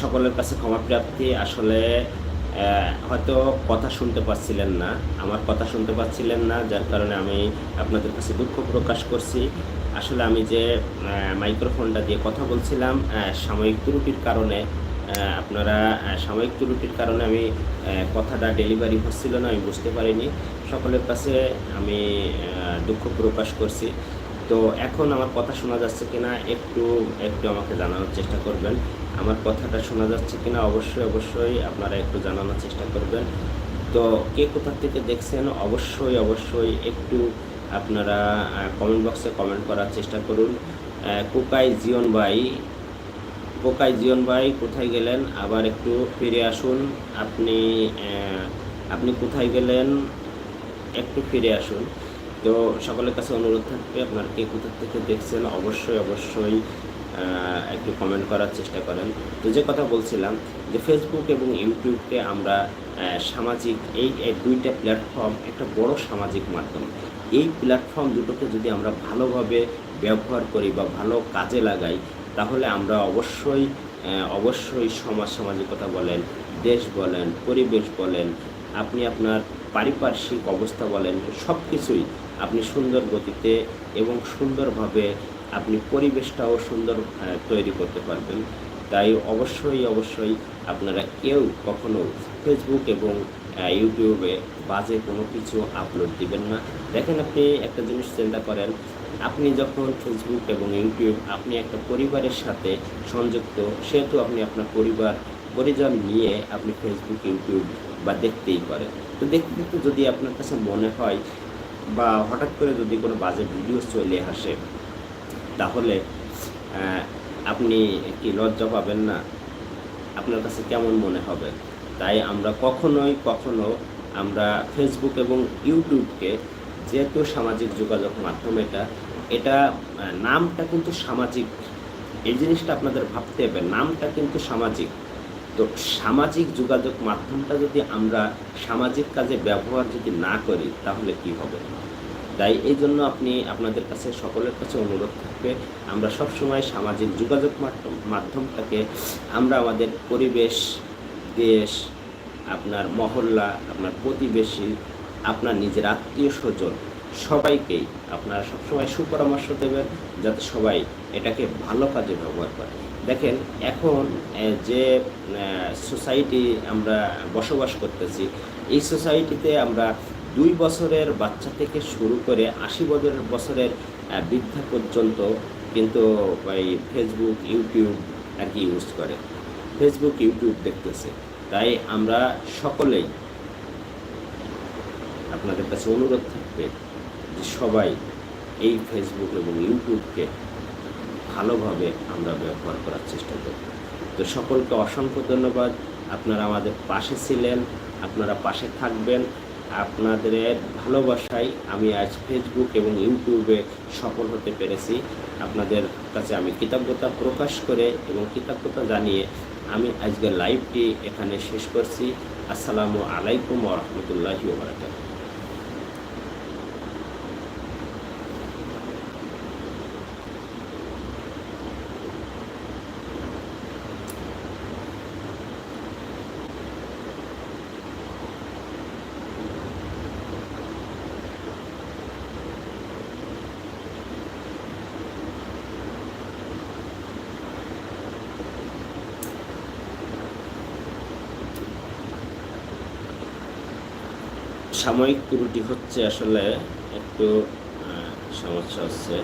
সকলের কাছে ক্ষমা প্রার্থী আসলে হয়তো কথা শুনতে পাচ্ছিলেন না। আমার কথা শুনতে পাচ্ছিলেন না, যার কারণে আমি আপনাদের কাছে দুঃখ প্রকাশ করছি। আসলে আমি যে মাইক্রোফোনটা দিয়ে কথা বলছিলাম সাময়িক ত্রুটির কারণে আপনারা সাময়িক ত্রুটির কারণে আমি কথাটা ডেলিভারি হচ্ছিল না, আমি বুঝতে পারিনি। সকলের কাছে আমি দুঃখ প্রকাশ করছি। তো এখন আমার কথা শোনা যাচ্ছে কিনা একটু একটু আমাকে জানানোর চেষ্টা করবেন। আমার কথাটা শোনা যাচ্ছে কিনা অবশ্যই অবশ্যই আপনারা একটু জানানোর চেষ্টা করবেন। তো কে কোথা থেকে দেখছেন অবশ্যই অবশ্যই একটু আপনারা কমেন্ট বক্সে কমেন্ট করার চেষ্টা করুন। কোকাই জিয়ন ভাই, কোকাই জিয়ন ভাই কোথায় গেলেন? আবার একটু ফিরে আসুন। আপনি আপনি কোথায় গেলেন? একটু ফিরে আসুন। তো সকলের কাছে অনুরোধ থাকবে, আপনার কে কোথা থেকে দেখছেন, অবশ্যই অবশ্যই একটু কমেন্ট করার চেষ্টা করেন। তো যে কথা বলছিলাম, যে ফেসবুক এবং ইউটিউবকে আমরা সামাজিক এই দুইটা প্ল্যাটফর্ম একটা বড় সামাজিক মাধ্যম। এই প্ল্যাটফর্ম দুটোকে যদি আমরা ভালোভাবে ব্যবহার করি বা ভালো কাজে লাগাই, তাহলে আমরা অবশ্যই অবশ্যই সমাজ সামাজিকতা বলেন, দেশ বলেন, পরিবেশ বলেন, আপনি আপনার পারিপার্শ্বিক অবস্থা বলেন সব কিছুই আপনি সুন্দর গতিতে এবং সুন্দরভাবে আপনি পরিবেশটাও সুন্দর তৈরি করতে পারবেন। তাই অবশ্যই অবশ্যই আপনারা কেউ কখনো ফেসবুক এবং ইউটিউবে বাজে কোনো কিছু আপলোড দিবেন না। দেখেন আপনি একটা জিনিস চিন্তা করেন, আপনি যখন ফেসবুক এবং ইউটিউব আপনি একটা পরিবারের সাথে সংযুক্ত, সেহেতু আপনি আপনার পরিবার, পরিজন নিয়ে আপনি ফেসবুক ইউটিউব বা দেখতেই পারেন। তো দেখতে দেখতে যদি আপনার কাছে মনে হয় বা হঠাৎ করে যদি কোনো বাজে ভিডিও চলে আসে, তাহলে আপনি কি লজ্জা পাবেন না? আপনার কাছে কেমন মনে হবে? তাই আমরা কখনোই কখনো আমরা ফেসবুক এবং ইউটিউবকে যেহেতু সামাজিক যোগাযোগ মাধ্যম এটা এটা নামটা কিন্তু সামাজিক। এই জিনিসটা আপনাদের ভাবতে হবে, নামটা কিন্তু সামাজিক। তো সামাজিক যোগাযোগ মাধ্যমটা যদি আমরা সামাজিক কাজে ব্যবহার যদি না করি, তাহলে কি হবে? তাই এই জন্য আপনি আপনাদের কাছে সকলের কাছে অনুরোধ থাকবে, আমরা সবসময় সামাজিক যোগাযোগ মাধ্যম, মাধ্যমটাকে আমরা আমাদের পরিবেশ, দেশ, আপনার মহল্লা, আপনার প্রতিবেশী, আপনার নিজের আত্মীয় স্বজন সবাইকেই আপনারা সবসময় সুপরামর্শ দেবেন যাতে সবাই এটাকে ভালো কাজে ব্যবহার করে। দেখেন, এখন যে সোসাইটি আমরা বসবাস করতেছি, এই সোসাইটিতে আমরা দুই বছরের বাচ্চা থেকে শুরু করে আশি বছরের বছরের বৃদ্ধা পর্যন্ত কিন্তু এই ফেসবুক ইউটিউব আর কি ইউজ করে। ফেসবুক ইউটিউব দেখতেছে। তাই আমরা সকলেই আপনাদের কাছে অনুরোধ থাকবে সবাই এই ফেসবুক এবং ইউটিউবকে ভালোভাবে আমরা ব্যবহার করার চেষ্টা করব। তো সকলকে অসংখ্য ধন্যবাদ। আপনারা আমাদের পাশে ছিলেন, আপনারা পাশে থাকবেন। আপনাদের ভালোবাসায় আমি আজ ফেসবুক এবং ইউটিউবে সফল হতে পেরেছি। আপনাদের কাছে আমি কৃতজ্ঞতা প্রকাশ করে এবং কৃতজ্ঞতা জানিয়ে আমি আজকের লাইভটি এখানে শেষ করছি। আসসালামু আলাইকুম ওরহমতুল্লাহি ওবরাকাতুহু সাময়িক ত্রুটি হচ্ছে আসলে একটু সমস্যা হচ্ছে।